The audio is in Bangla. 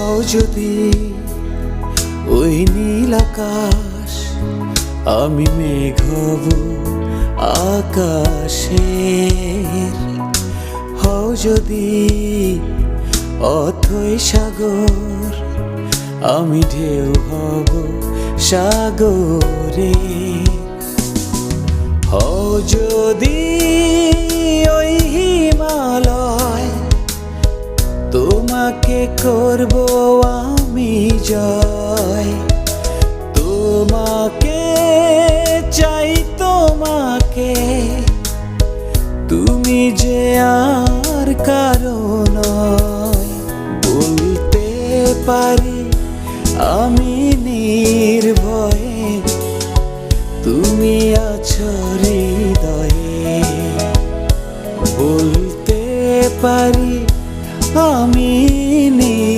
হও যদি ওই নীল আকাশ, আমি মেঘ হব আকাশের। হও যদি অথই সাগর, আমি ঢেউ হব সাগরে। হও যদি তোমাকে করব আমি জয়। তোমাকে চাই তোমাকে। তুমি যে আর কারণ বলতে পারি আমি নির্ভয়ে। তুমি আছো হৃদয়ে। বলতে পারি আমি